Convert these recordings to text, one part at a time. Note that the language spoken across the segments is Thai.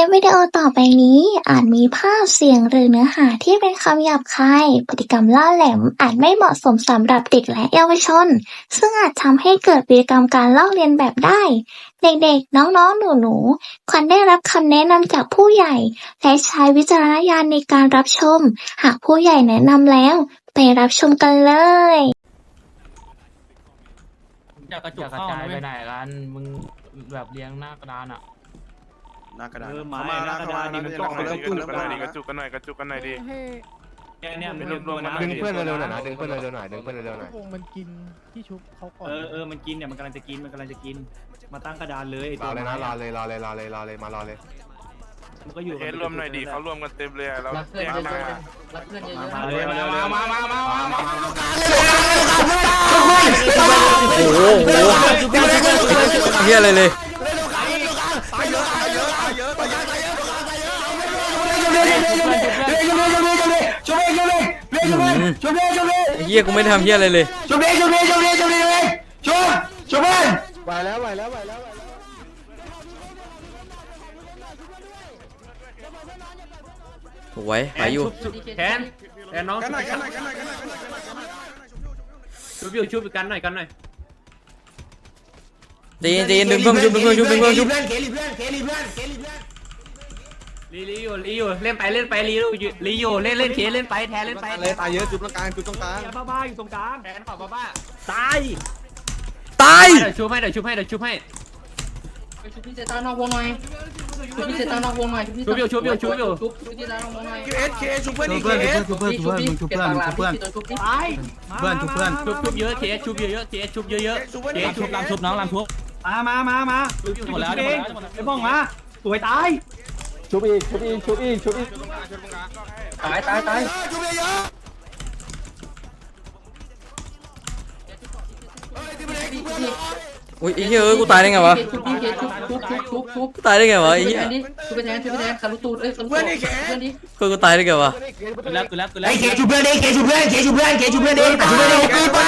ลิปวิดีโอต่อไปนี้ อาจมีภาพเสียงหรือเนื้อหาที่เป็นคำหยาบคาย พฤติกรรมล่าแหลมอาจไม่เหมาะสมสำหรับเด็กและเยาวชน ซึ่งอาจทำให้เกิดพฤติกรรมการลอกเลียนแบบได้ เด็กๆ น้องๆ หนูๆ ควรได้รับคำแนะนำจากผู้ใหญ่ และใช้วิจารณญาณในการรับชม หากผู้ใหญ่แนะนำแล้ว ไปรับชมกันเลยอยากกระจุจะกกระเข้าจายนะไปเว้ยไหนกันมึงแบบเลี้ยงหน้ากระดานอะ หน้ากระดาษเออไม้เข้ามาหน้ากระดาษเข้มนี่มันเข้าก็มาคนละเข้ามาจุดเข้ามากระจุกกันหน่อยกระจุกกันหน่อยดิ เนี่ยเนี่ยมันรวมๆนะกันดึงเพื่อนเร็วๆหน่อยนะดึงเพื่อนเร็วๆหน่อยดึงเพื่อนเร็วๆหน่อย วงมันกินที่ชุบเขาก่อน เออเออมันกินเนี่ยมันกำลังจะกินมันกำลังจะกิน มาตั้งกระดานเลยไอ้รตัอวเลยนะรไม้ออะเลยรอเลยรอเลยรอเลยมารอเลย มันก็อยู่เอสรวมหน่อยดิเขารวมกันเต็มเลยอะเรารักเพื่อนแยกเยมาอะๆรักเพื่อนเยมาอะมาเลยมาเลยมามามามามามาเฮียอะไรเลย เฮียกูไม่ทำเฮียอะไรเลยไหวแล้วไหวแล้วไหวแล้วถูกไว้ไปอยู่แขนแขนน้องกันหน่อยกันหน่อยกันหน่อยกันหน่อยกันหน่อยชุบอยู่ชุบกันหน่อยกันหน่อยใจเย็นใจเย็นดึงเพิ่มชุบดึงเพิ่มชุบดึงเพิ่มชุบลีลีอ ยู่ลีอยู่เล่นไปเล่นไปลีอยู่ลีอยู่เล่นเล่นเคเล่นไปแทนเล่นไปเลยตายเยอะจุดตรงกลางจุดตรงกลางอย่าบ้าๆอยู่ตรงกลางแขนขอบ้าบ้าตายตายเดี๋ยวชุบให้เดี๋ยวชุบให้เดี๋ยวชุบให้ไปชุบพี่เซตานอกวงหน่อยชุบพี่เซตานอกวงหน่อยชุบชุบชุบพี่เซตานอกวงหน่อยคิวเอสเคชุบเพื่อนอีกชุบเคเพื่อนสชุบเพื่อนชุบเพื่อนชุบเพื่อนชุบเพื่อนตายเพื่อนทุกเพื่อนชุบชุบเยอะเคชุบเยอะเคชุบเยอะชุบเพื่อนเคอีกชุบลำชุบน้องลำชุบมามามามาหมดแล้วเองไอ้บ้องมาสวยตาย ตายตายตายชุบเยอะอุ้ยไอ้เฮียเอ้ยกูตายได้ไงวะชุบพี่ชุบชุบชุบชุบชุบกูตายได้ไงวะไอ้ชุบเฮียไปแทนดิชุบไปแทนชุบไปแทนคารุตูดเอ้ยคารุตูดเพื่อนดิเพื่อนกูตายได้ไงวะกูแล้วกูแล้วกูแล้วเคชุบเพื่อนดิเคชุบเพื่อนเคชุบเพื่อนเคชุบเพื่อนดิชุบเพื่อนดิคืนไป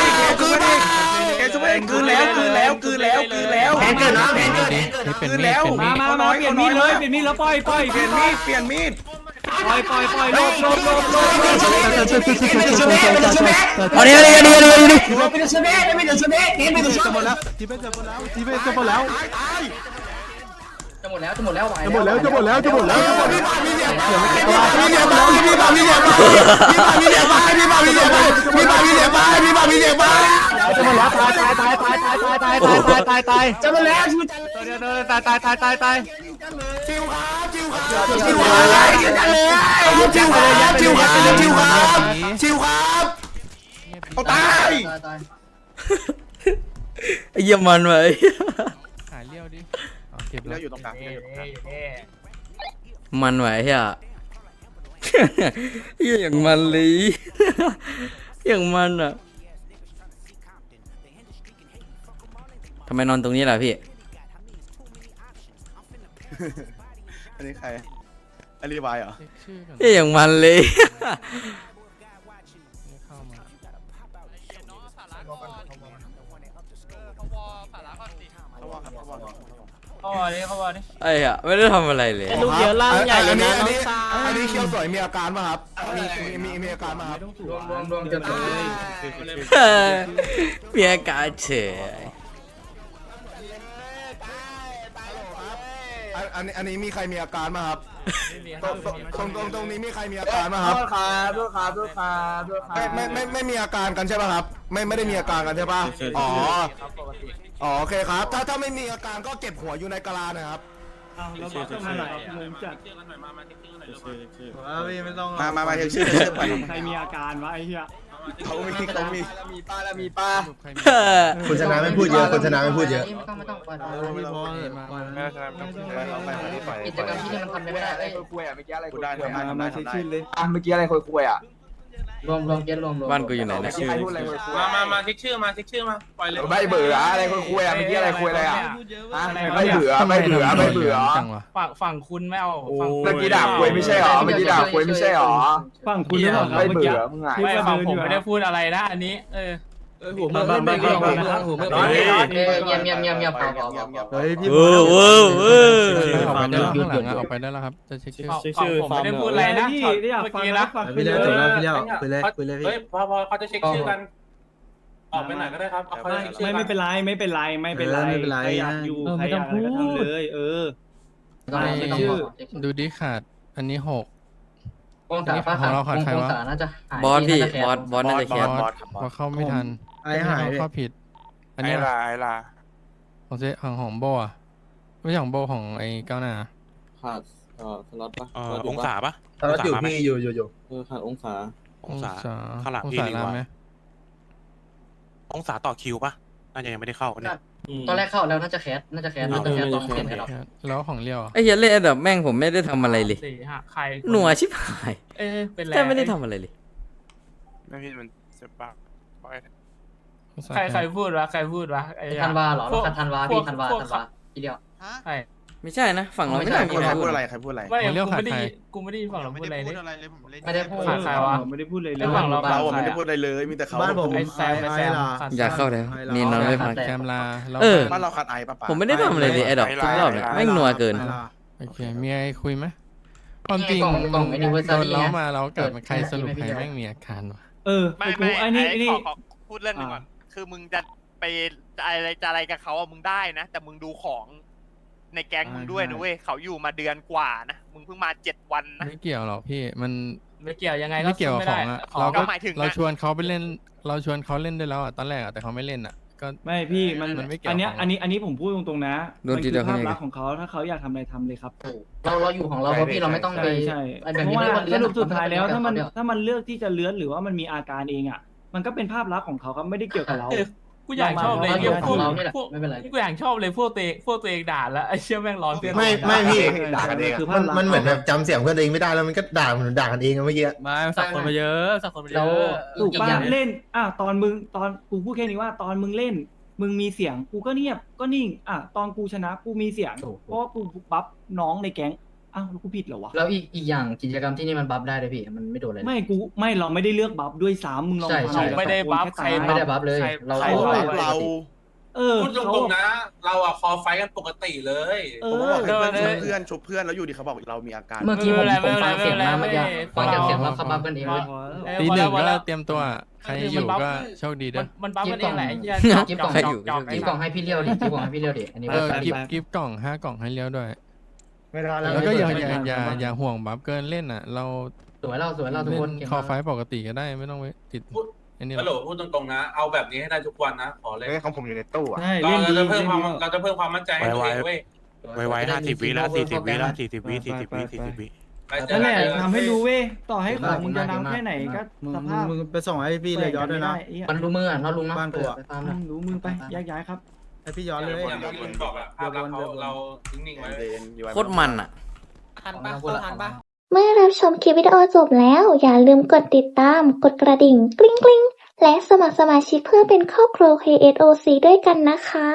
คืนไป แกช่วยคืนแล้วคืนแล้วคืนแล้วคืนแล้วแทงเกิดน้องแทงเกิดคืนแล้วมามามาเปลี่ยนมีดเลยเปลี่ยนมีดแล้วปล่อยปล่อยเปลี่ยนมีดเปลี่ยนมีดปล่อยปล่อยปล่อยลบลบลบลบเอาดิเอาดิเอาดิเอาดิเอาดิไม่ได้ชนะไม่ไล้ชนะเกมไม่ได้ชนะหมดแล้วทีเบสจะหมดแล้วทีเบสจะหมดแล้วจะหมดแล้วจะหมดแล้วไหวจะหมดแล้วจะหมดแล้วจะหมดแล้ว ไอ้เยี่ยมมันไว้หายเลี้ยวดิเกลางเลี้วอยู่ตรงกลาง มันว่ะไอ้เฮียเฮียอย่างมันเลยอย่างมันอะทำไมนอนตรงนี้ล่ะพี่ อันนี้ใครอันนี้วายเหรอเฮียอย่างมันเลยเขาว่าครับเขาว่าครับเขาบอก ดิเขาบอกดิไอ้เหี้ยไม่ได้ทำอะไรเลย ลูกเยอะล่างใหญ่เลยนะอันนี้น้องสาวอันนี้เคียวสวยมีอาการป่ะครับมีมีมีมีอาการป่ะครับ รวมรวมรวมจะตายมีอาการเฉย อันอันนี้อันนี้มีใครมีอาการป่ะครับตรงตรงตรงตรงนี้มีใครมีอาการป่ะครับครับ ด้วยครับด้วยครับด้วยครัไม่ไม่ไม่ไม่มีอาการกันใช่ป่ะครับ ไม่ไม่ได้มีอาการกันใช่ป่ะอ๋ออ๋อโอเคครับ ถ้าถ้าไม่มีอาการก็เก็บหัวอยู่ในกะลานะครับเอาแล้วบอกต้องมาหน่อยงงจัดมามามาเช็คชื่อเช็คชื่อไปใครมีอาการวะไอ้เหี้ย เขามีเขามีมีป้าแล้วมีป้าคนชนะไม่พูดเยอะคนชนะไม่พูดเยอะไม่ต้องไม่ต้องปล่อยไม่ต้องไม่ได้ชนะไม่ต้องไปเอาไปเอาไปกิจกรรมที่นี่มันทำได้ไม่ได้เอ้ยกูได้ทำได้ทำได้ทำได้อะเมื่อกี้อะไรคุยคุยอะ รวมรวมเย็นรวมรวมบ้านกูอยู่ไหนนะเมื่อกี้ใครพูดอะไรคุยคุยมามามาทิกชื่อมาทิกชื่อมาปล่อยเลยไม่เบื่ออะไรคุยคุยอะเมื่อกี้อะไรคุยอะไรอะอะไม่เบื่อไม่เบื่อไม่เบื่อฝั่งฝั่งคุณไม่เอาฝั่งเมื่อกี้ด่าคุยไม่ใช่หรอเมื่อกี้ด่าคุยไม่ใช่หรอฝั่งคุณหรือเปล่าครับไม่เมื่อกี้เบื่อมึงไงไม่ฝั่งผมไม่ได้พูดอะไรนะอันนี้เออ หัวเมืองบ้างบ้างบ้างบ้างหัวเมืองเงียบเงียบเงียบเงียบพอพอพอเฮ้ยพี่เออเออเออออกไปได้แล้วข้างหลังอะออกไปได้แล้วครับ จะเช็คชื่อผมไม่ได้พูดอะไรนะพี่ที่อยากฟังเมื่อกี้นะนะฟังพี่เลี้ยวจบแล้วพี่เลี้ยวคุยเลยคุยเลยเฮ้ยพอพอเขาจะเช็คชื่อกันออกไปไหนก็ได้ครับเขาจะเช็คชื่ไม่ไม่เป็นไรไม่เป็นไรไม่เป็นไรไม่เป็นไรใครอยากอยู่ใครอยากอะไรก็ทำเลย เออต้องไม่ต้องชื่อดูดิขาด อันนี้หกองศาป้าของเราขาดใครวะองศาน่าจะหายบอสพี่บอสบอสน่าจะแคสบอสว่าเข้าไม่ทัน ไอ้หายเข้าผิด อันไอ้เนี้ยลาไอ้ลาของเซของของโบอะไม่ใช่ของโบของไอ้ก้าวหน้าขาดเอ่อสล็อตปะเอ่อองศาปะตอนนั้นอยู่พี่อยู่อยู่อยู่เออขาดองศาองศาข้าข้างหลังองพี่ศาดีกลามว่าไหมองศาต่อคิวปะน่าจะยังไม่ได้เข้าเนี่ยตอนแรกเข้าแล้วน่าจะแคสน่าจะแคสน่าจะแคสตอนเปลี่ยนกันหรอแล้วของเลี้ยวอะไอ้เหี้ยเล่นแบบแม่งผมไม่ได้ทำอะไรเลยสี่ห้าใครหนัวชิบหายเอ๊ะเป็นไรแต่ไม่ได้ทำอะไรเลยไม่พี่มันเจ็บปากปล่อยองศา ใครใครพูดวะใครพูดวะไอ้ธันวาเหรอเราคัดธันวาพี่ธันวาธันวาทีเดียวใช่ไม่ใช่นะ ฝั่งเราไม่ได้มีใคใครรพูพูดดอะไรอะไรใครพูดอะไร ไม่กูไม่ได้กูไม่ได้ยินฝั่งเราพูดอะไรเลยไม่ได้พูด ขาดใครวะไม่ได้พูดเลยเลไอ้ยฝั่งเรา เราอะไม่ได้พูดอะไรเลยมีแต่เขาบ้านผมไอ้แซมไอ้แซมขาดอยากเข้าแล้วนี่นอนไม่พักแคมลาแล้วเออ บ้านเราขาดไอปะปะ ผมไม่ได้ทำอะไรเลยไอ้ดอกทุกรอบเนี่ยแม่งนัวเกิน โอเคมีอะไรคุยไหมความจริงกล่องกล่องโดนล้อมาแล้วเกิดใครสรุปใครแม่งมีอาการวะเออไม่กูไม่ไอ้นี่ไอ้นี่ขอพูดเรื่องนึงก่อน คือมึงจะไปอะไรจะอะไรกับเขาอะมึงได้นะ แต่มึงดูของในแก๊งมึงด้วยนะเว้ยเขาอยู่มาเดือนกว่านะ มึงเพิ่งมาเจ็ดวันนะ ไม่เกี่ยวหรอกพี่มันไม่เกี่ยวยังไงไม่เกี่ยวกับของอะเราก็ก็หมายถึงเรานะชวนเขาไปเล่น เราชวนเขาเล่นด้วยแล้วอะตอนแรกอะแต่เขาไม่เล่นอะก็ ไม่พี่มันมันไม่เกี่ยวอันเนี้ยของอันนี้อันนี้ผมพูดตรงๆนะโดนมันทีคืเดียวอภาพเขาไง ลักษณ์ของเขาถ้าเขาอยากทำอะไรทำเลยครับเราเราอยู่ของเราเพราะพี่เราไม่ต้องไปใช่ใช่ไอ้แบบเพนี้ราะว่าเรียกว่าเลื้สอนรุปสุดท้ายแล้วถ้ามันเดี๋ยวถ้ามันเลือกที่จะเลื้อนหรือว่ามันมีอาการเองอะ มันก็เป็นภาพลักษณ์ของเขาครับไม่ได้เกี่ยวกับเรากูอยากชอบเลยเราอเกี่ยู่ยวขพอวงกเรานี่แหละพวกไม่เป็นไร กูอยากชอบเลยพวกตัวเองพวกตัวเองด่าแล้วไอ้เชี่ยแม่งร้อนเพื่อนไม่ไม่พี่ด่ากันเองอะ คือมัภาพนลักษณ์มันเหมือนแบบจำเสียงเพื่อนตัวเองไม่ได้แล้วมันก็ด่าเหมือนด่ากันเองอะเมื่อกี้ มาสักคนมาเยอะสักคนมาเยแล้วอะถูกอีกป่ะอย่างเล่นอะตอนมึงตอนกูพูดแค่นี้ว่าตอนมึงเล่น มึงมีเสียงกูก็เงียบก็นิ่งอะตอนกูชนะกูมีเสียง ถูก เพราะว่ากูบัฟน้องในแก๊ง อ้าวแล้วกูผิดเหรอวะ แล้วอีกอีกอย่างกิจกรรมที่นี่มันบัฟได้เลยพี่มันไม่โดนเลย ไม่กูไม่เราไม่ได้เลือกบัฟด้วยซ้ำมึงลองใช่ใช่ฟังไม่ได้บัฟใคร ไม่ได้บัฟเลยใคเราใคเราบัฟเรา เออพูดตรงๆนะ เราอะคอไฟกันปกติเลย เอผมอก็บอกให้เพื่อนเอชุอบเพื่อนชุบเพื่อนแล้วอยู่ดีเขาบอกเรามีอาการ เมื่อกี้ผมไม่ผเป็นมไรฟังเสียงนะไม่เมื่อเป็นไรกี้ฟังจากเสียงเราเขาบัฟกันเองเลยตีหนึ่งพอก็แล้วเตรียมตัว ใครอยู่ก็โชคดีด้มัวนย มันบัฟกันเองแหละไอ้เหี้ยกิ๊บกล่องใครอยู่จอกกิ๊บกล่องให้พี่เลี้ยวดิกิ๊บกล่องให้พี่เลี้ยวดิอันนี้เออไม่กิฟเป็นไรกิฟกล่องห้ากล่องให้เลี้ยวด้วย ไม่ได้แล้วก็อย่าอย่าไม่อย่าไม่อย่าห่วงบัฟเกินเล่นอะ เราสวยเราสวยเราทุกเล่คนนเก่งคอมากไฟปกติก็ได้ไม่ต้องไปติดอันนี้หรฮัลโหลอกพูดตรงๆนะ เอาแบบนี้ให้ได้ทุกวันนะ ขอเลยเฮ้ยของผมอยู่ในตู้อะใช่เราเล่นดีจะเพิ่มเล่นความดีเราจะเพิ่มความมั่นใจให้ตัวเองเว้ยไวๆห้าสิบวิแล้วสี่สิบวิแล้วสี่สิบวิสี่สิบวิสี่สิบวิไปเจนั่อนแหกัละนทำให้รู้เว้ย ต่อให้ของมึงจะนำแค่ไหนก็มึงสภาพมึงไปส่งให้พี่เลยย้อนด้วยนะไอ้เหี้ยมันรู้มืออะเนาะลุงเนาะบ้านกูอะไปฟาร์มอืนะมรู้มือไปแยกย้ายครับ ให้พี่ย้อนเลยอย่างที่คุณบอกอะภาพลักษณ์เขาเรานิ่งๆไว้ โคตรมันอะ ทันปะทันปะ เมื่อรับชมคลิปวิดีโอจบแล้ว อย่าลืมกดติดตาม กดกระดิ่ง กริ๊งกริ๊งและสมัครสมาชิกเพื่อเป็นครอบครัว KSOC ด้วยกันนะคะ